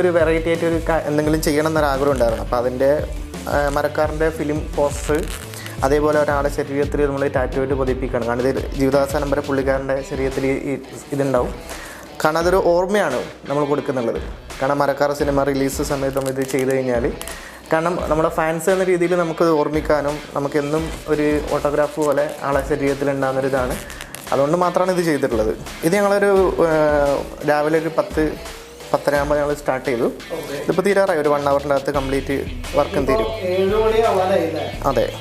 ഒരു വെറൈറ്റി ആയിട്ട് ഒരു എന്തെങ്കിലും ചെയ്യണം എന്നൊരു ആഗ്രഹം ഉണ്ടായിരുന്നു. അപ്പോൾ അതിന്റെ മരക്കാരന്റെ ഫിലിം പോസ്റ്റർ അതേപോലെ ഒരാളെ ശരീരത്തിൽ നമ്മൾ ടാറ്റു ആയിട്ട് പതിപ്പിക്കണം കാരണം ഇത് ജീവിതാവസാനം വരെ പുള്ളിക്കാരന്റെ ശരീരത്തിൽ ഇതുണ്ടാവും. കാരണം അതൊരു ഓർമ്മയാണ് നമ്മൾ കൊടുക്കുന്നുള്ളത്. കാരണം മരക്കാർ സിനിമ റിലീസ് സമയത്ത് നമ്മൾ ഇത് ചെയ്ത് കഴിഞ്ഞാൽ കാരണം നമ്മുടെ ഫാൻസ് എന്ന രീതിയിൽ നമുക്ക് ഓർമ്മിക്കാനും നമുക്ക് എന്നും ഒരു ഓട്ടോഗ്രാഫ് പോലെ ആളെ ശരീരത്തിൽ ഉണ്ടാകുന്നൊരിതാണ്. അതുകൊണ്ട് മാത്രമാണ് ഇത് ചെയ്തിട്ടുള്ളത്. ഇത് ഞങ്ങളൊരു രാവിലെ ഒരു പത്ത് പത്തരയാകുമ്പോൾ ഞങ്ങൾ സ്റ്റാർട്ട് ചെയ്തു. ഇതിപ്പോൾ തീരാറായി. ഒരു വൺ അവറിന്റെ അകത്ത് കംപ്ലീറ്റ് വർക്കും തീരും. അതെ.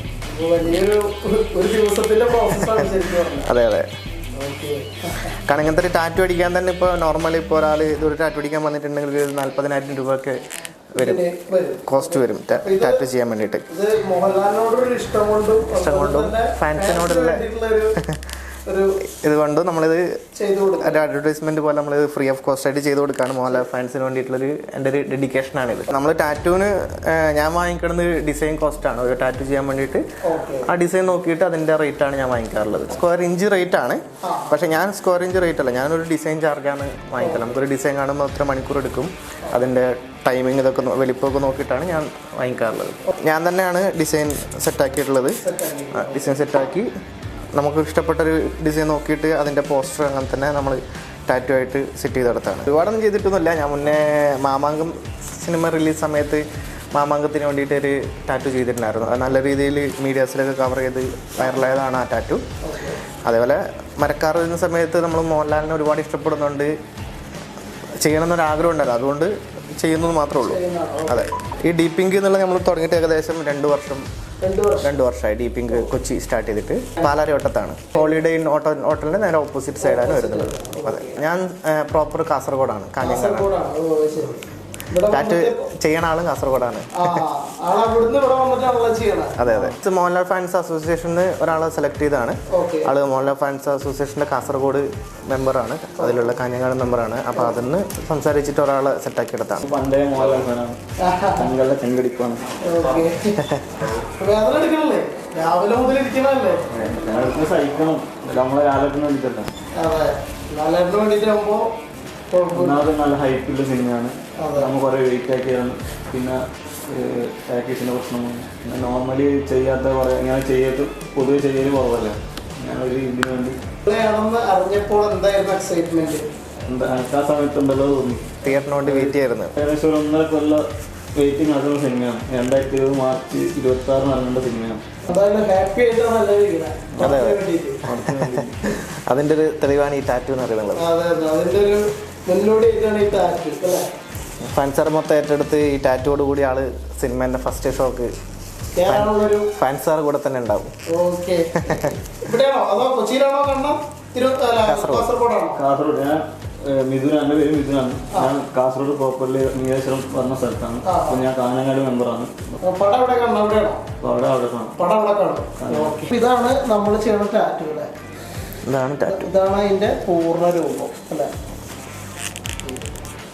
അതെ അതെ. കാരണം ഇങ്ങനത്തെ ഒരു ടാറ്റു അടിക്കാൻ തന്നെ ഇപ്പോൾ നോർമലി ഇപ്പോൾ ഒരാൾ ഇതൊരു ടാറ്റു അടിക്കാൻ വന്നിട്ടുണ്ടെങ്കിൽ ഒരു നാൽപ്പതിനായിരം രൂപയൊക്കെ വരും. കോസ്റ്റ് വരും. ടാറ്റു ചെയ്യാൻ വേണ്ടിയിട്ട്. ഇഷ്ടം കൊണ്ടും ഫാൻസിനോടുള്ള- ഇതുകൊണ്ട് നമ്മളിത് ഒരു അഡ്വർടൈസ്മെന്റ് പോലെ നമ്മൾ ഫ്രീ ഓഫ് കോസ്റ്റ് ആയിട്ട് ചെയ്ത് കൊടുക്കുകയാണ് മോഹൻലാൽ ഫാൻസിന് വേണ്ടിയിട്ടുള്ളൊരു എന്റെ ഒരു ഡെഡിക്കേഷനാണിത് നമ്മൾ ടാറ്റുവിന് ഞാൻ വാങ്ങിക്കുന്നത് ഡിസൈൻ കോസ്റ്റാണ് ഒരു ടാറ്റു ചെയ്യാൻ വേണ്ടിയിട്ട് ആ ഡിസൈൻ നോക്കിയിട്ട് അതിന്റെ റേറ്റാണ് ഞാൻ വാങ്ങിക്കാറുള്ളത്. സ്ക്വയർ ഇഞ്ച് റേറ്റ് ആണ്. പക്ഷേ ഞാൻ സ്ക്വയർ ഇഞ്ച് റേറ്റ് അല്ല. ഞാനൊരു ഡിസൈൻ ചാർജാണ് വാങ്ങിക്കൽ. നമുക്കൊരു ഡിസൈൻ കാണുമ്പോൾ എത്ര മണിക്കൂർ എടുക്കും? അതിന്റെ ടൈമിംഗ് ഇതൊക്കെ വലിപ്പമൊക്കെ നോക്കിയിട്ടാണ് ഞാൻ വാങ്ങിക്കാറുള്ളത്. ഞാൻ തന്നെയാണ് ഡിസൈൻ സെറ്റാക്കിയിട്ടുള്ളത് ഡിസൈൻ സെറ്റാക്കി നമുക്ക് ഇഷ്ടപ്പെട്ടൊരു ഡിസൈൻ നോക്കിയിട്ട് അതിന്റെ പോസ്റ്റർ അങ്ങനെ തന്നെ നമ്മൾ ടാറ്റു ആയിട്ട് സെറ്റ് ചെയ്തെടുത്താണ്. ഒരുപാടൊന്നും ചെയ്തിട്ടൊന്നുമില്ല. ഞാൻ മുന്നേ മാമാങ്കം സിനിമ റിലീസ് സമയത്ത് മാമാങ്കത്തിന് വേണ്ടിയിട്ട് ഒരു ടാറ്റു ചെയ്തിട്ടുണ്ടായിരുന്നു. അത് നല്ല രീതിയിൽ മീഡിയാസിലൊക്കെ കവർ ചെയ്ത് വൈറലായതാണ് ആ ടാറ്റു അതേപോലെ മരക്കാർ വരുന്ന സമയത്ത് നമ്മൾ മോഹൻലാലിനെ ഒരുപാട് ഇഷ്ടപ്പെടുന്നുണ്ട്. ചെയ്യണമെന്നൊരു ആഗ്രഹം ഉണ്ടായിരുന്നു അതുകൊണ്ട് ചെയ്യുന്നത് മാത്രമേ ഉള്ളൂ. അതെ. ഈ ഡീപ്പിങ്ക് എന്നുള്ളത് നമ്മൾ തുടങ്ങിയിട്ട് ഏകദേശം രണ്ട് വർഷം രണ്ടു വർഷം. രണ്ട് വർഷമായി ഡീപ്പിങ്ക് കൊച്ചി സ്റ്റാർട്ട് ചെയ്തിട്ട് പാലാരിവട്ടത്താണ് ഹോളിഡേ ഇൻ ഓട്ടോ ഹോട്ടലിന്റെ നേരെ ഓപ്പോസിറ്റ് സൈഡാണ് വരുന്നത്. അതെ. ഞാൻ പ്രോപ്പർ കാസർഗോഡാണ് കാഞ്ഞങ്ങാട് ടാറ്റ് ചെയ്യണ ആളും കാസർഗോഡാണ്. അതെ അതെ. ഇത് മോഹൻലാൽ ഫാൻസ് അസോസിയേഷനിൽ ഒരാളെ സെലക്ട് ചെയ്താണ് ഓക്കെ ആൾ മോഹൻലാൽ ഫാൻസ് അസോസിയേഷന്റെ കാസർഗോഡ് മെമ്പറാണ് അതിലുള്ള കാഞ്ഞങ്ങാട് മെമ്പറാണ് അപ്പൊ അതിന് സംസാരിച്ചിട്ട് ഒരാളെ സെറ്റാക്കി എടുത്താണ്. രാവിലെ മുതൽ ഇരിക്കണല്ലേ? സഹിക്കണം. നമ്മളെ കാലത്തിന് നല്ല ഹൈപ്പുള്ള സിനിമയാണ് നമ്മൾ കുറേ വെയിറ്റ് ആക്കിയതാണ് പിന്നെ പാക്കേജിന്റെ പ്രശ്നമാണ് പിന്നെ നോർമലി ചെയ്യാത്ത കുറേ ഇങ്ങനെ ചെയ്യാത്ത പൊതുവെ ചെയ്യൽ കുറവല്ല? ഞാനൊരു ഇതിന് വേണ്ടി. അറിഞ്ഞപ്പോൾ എന്തായിരുന്നു എക്സൈറ്റ്മെന്റ് എന്താ ആ സമയത്ത് ഉണ്ടല്ലോ തോന്നി? തിയേറ്ററിന് വേണ്ടി വെയിറ്റ് ആയിരുന്നു ഏകദേശം ഒരു ഒന്നര കൊല്ലം വെയിറ്റിംഗ് അതുള്ള സിനിമയാണ്. രണ്ടായിരത്തി ഇരുപത് മാർച്ച് ഇരുപത്തി ആറിന് ഇറങ്ങേണ്ട സിനിമയാണ് അതെ, അതെ. അതിന്റെ ഒരു തെളിവാണ് ഈ ടാറ്റു എന്ന് പറയുന്നത്. ഫാൻസർ മൊത്തം ഏറ്റെടുത്ത് ഈ ടാറ്റോട് കൂടി ആൾ സിനിമേന്റെ ഫസ്റ്റ് ഷോക്ക് ഫാൻസാർ കൂടെ തന്നെ ഉണ്ടാവും. കാസർഗോഡ്. ഞാൻ ഏഹ്, എന്റെ പേര് മിഥുനാണ്. ഞാൻ കാസർഗോഡ് പ്രോപ്പർലി നീലേശ്വരം പറഞ്ഞ സ്ഥലത്താണ്. അപ്പൊ ഞാൻ കാനങ്ങാട് മെമ്പറാണ്. ഇതാണ് നമ്മൾ ചെയ്യുന്ന ടാറ്റു ഇതാണ് ടാറ്റു ഇതാണ് അതിന്റെ പൂർണ രൂപം അല്ലേ?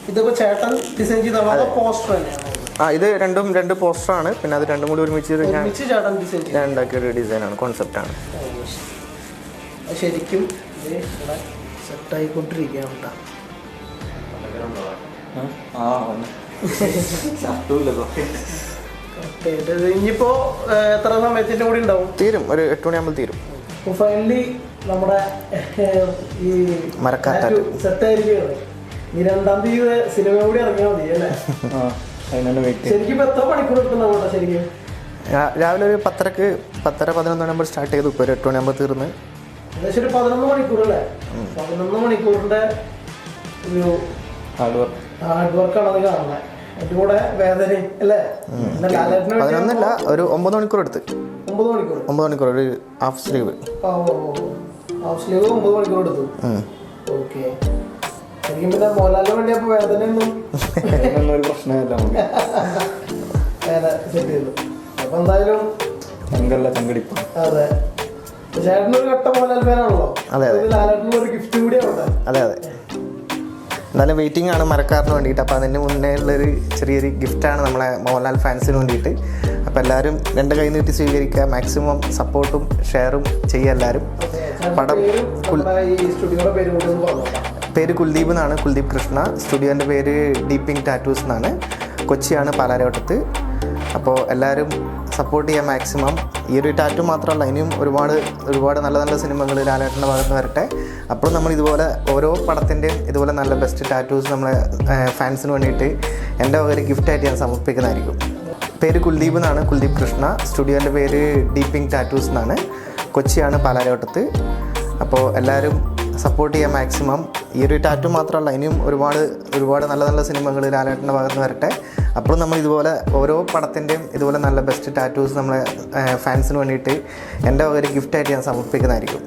ഇതിപ്പോ ചേട്ടൻ ഡിസൈൻ ചെയ്ത പോസ്റ്റർ തന്നെയാണോ ആ ഇത് രണ്ടും രണ്ട് പോസ്റ്ററാണ് പിന്നെ അത് രണ്ടും കൂടി ഒരുമിച്ച് ഞാൻ ഒരുമിച്ച് ചേട്ടൻ ഡിസൈൻ ചെയ്തു. ഞാൻ ഉണ്ടാക്കിയ ഒരു ഡിസൈനാണ് കോൺസെപ്റ്റാണ് ശരിക്കും സെറ്റായിക്കൊണ്ടിരിക്കുകയാണ് കേട്ടോ. ഇനിയിപ്പോ എത്ര സമയത്തിന്റെ കൂടി ഉണ്ടാവും? തീരും ഒരു എട്ട് മണിയാകുമ്പോൾ തീരും. ഫൈനലി നമ്മുടെ ഈ മരക്കാറ്റ് സെറ്റ് ആയിരിക്കുകയാണ് ഈ രണ്ടാം തീയതി സിനിമ കൂടി ഇറങ്ങിയാൽ മതി അല്ലേ? ശരിക്കും എത്ര മണിക്കൂർ എടുക്കുന്നുണ്ടോ ശരിക്കും? രാവിലെ ഒരു പത്തരക്ക് പത്തര പതിനൊന്ന് മണിയാകുമ്പോൾ സ്റ്റാർട്ട് ചെയ്തു ഇപ്പോൾ ഒരു എട്ട് മണിയാകുമ്പോൾ തീർന്ന്. ഏകദേശം ഒരു പതിനൊന്ന് മണിക്കൂർ അല്ലേ? പതിനൊന്ന് മണിക്കൂറിന്റെ ഒരു ഹാർഡ് വർക്ക് ഹാർഡ് വർക്കാണ് അത് കാണുന്നത് അതിന്റെ കൂടെ വേദനയും അല്ലേ? പതിനൊന്നല്ല ഒരു ഒമ്പത് മണിക്കൂർ എടുത്ത്. ഒമ്പത് മണിക്കൂർ? ഒമ്പത് മണിക്കൂർ ഒരു ഹാഫ് സ്ലീവ് ഹാഫ് സ്ലീവ് ഒമ്പത് മണിക്കൂർ എടുത്തു. ഓക്കെ ശരിക്കും പിന്നെ മോഹൻലാലിന് വേണ്ടി അപ്പൊ വേദനയൊന്നും അതിനൊന്നും ഒരു പ്രശ്നമില്ല നമുക്ക്. വേദന സെറ്റ് ചെയ്തു. അപ്പൊ എന്തായാലും ചെങ്കല്ല അതെ. ചേട്ടനൊരു മോഹൻലാൽ ഫാനാണല്ലോ. അതെ, അതെ. ഒരു ഗിഫ്റ്റ് അതെ അതെ. എന്നാലും വെയിറ്റിംഗ് ആണ് മരക്കാരന് വേണ്ടിയിട്ട്. അപ്പോൾ അതിന് മുന്നേ ഉള്ളൊരു ചെറിയൊരു ഗിഫ്റ്റാണ് നമ്മളെ മോഹൻലാൽ ഫാൻസിന് വേണ്ടിയിട്ട്. അപ്പോൾ എല്ലാവരും രണ്ട് കൈ നീട്ടി സ്വീകരിക്കുക. മാക്സിമം സപ്പോർട്ടും ഷെയറും ചെയ്യുക എല്ലാവരും. പടം പേരും കുൽദീപ് എന്നാണ്. കുൽദീപ് കൃഷ്ണ. സ്റ്റുഡിയോന്റെ പേര് ഡീപ്പിംഗ് ടാറ്റൂസ് എന്നാണ്. കൊച്ചിയാണ് പാലാരോട്ടത്ത് അപ്പോൾ എല്ലാവരും സപ്പോർട്ട് ചെയ്യാൻ മാക്സിമം. ഈ ഒരു ടാറ്റു മാത്രമല്ല ഇനിയും ഒരുപാട് ഒരുപാട് നല്ല നല്ല സിനിമകൾ ലാലേട്ടന്റെ ഭാഗത്ത് വരട്ടെ. അപ്പോൾ നമ്മൾ ഇതുപോലെ ഓരോ പടത്തിന്റെയും ഇതുപോലെ നല്ല ബെസ്റ്റ് ടാറ്റൂസ് നമ്മളെ ഫാൻസിന് വേണ്ടിയിട്ട് എന്റെ ഒരു ഗിഫ്റ്റായിട്ട് ഞാൻ സമർപ്പിക്കുന്നതായിരിക്കും. പേര് കുൽദീപ് എന്നാണ്. കുൽദീപ് കൃഷ്ണ. സ്റ്റുഡിയോന്റെ പേര് ഡീപ്പിംഗ് ടാറ്റൂസ് എന്നാണ്. കൊച്ചിയാണ് പാലാരോട്ടത്ത് അപ്പോൾ എല്ലാവരും സപ്പോർട്ട് ചെയ്യാൻ മാക്സിമം. ഈ ഒരു ടാറ്റു മാത്രമല്ല ഇനിയും ഒരുപാട് ഒരുപാട് നല്ല നല്ല സിനിമകൾ ലാലേട്ടന്റെ ഭാഗത്ത് വരട്ടെ. അപ്പോൾ നമ്മൾ ഇതുപോലെ ഓരോ പടത്തിന്റെയും ഇതുപോലെ നല്ല ബെസ്റ്റ് ടാറ്റൂസ് നമ്മളെ ഫാൻസിന് വേണ്ടിയിട്ട് എന്റെ ഒരു ഗിഫ്റ്റായിട്ട് ഞാൻ സമർപ്പിക്കുന്നതായിരിക്കും.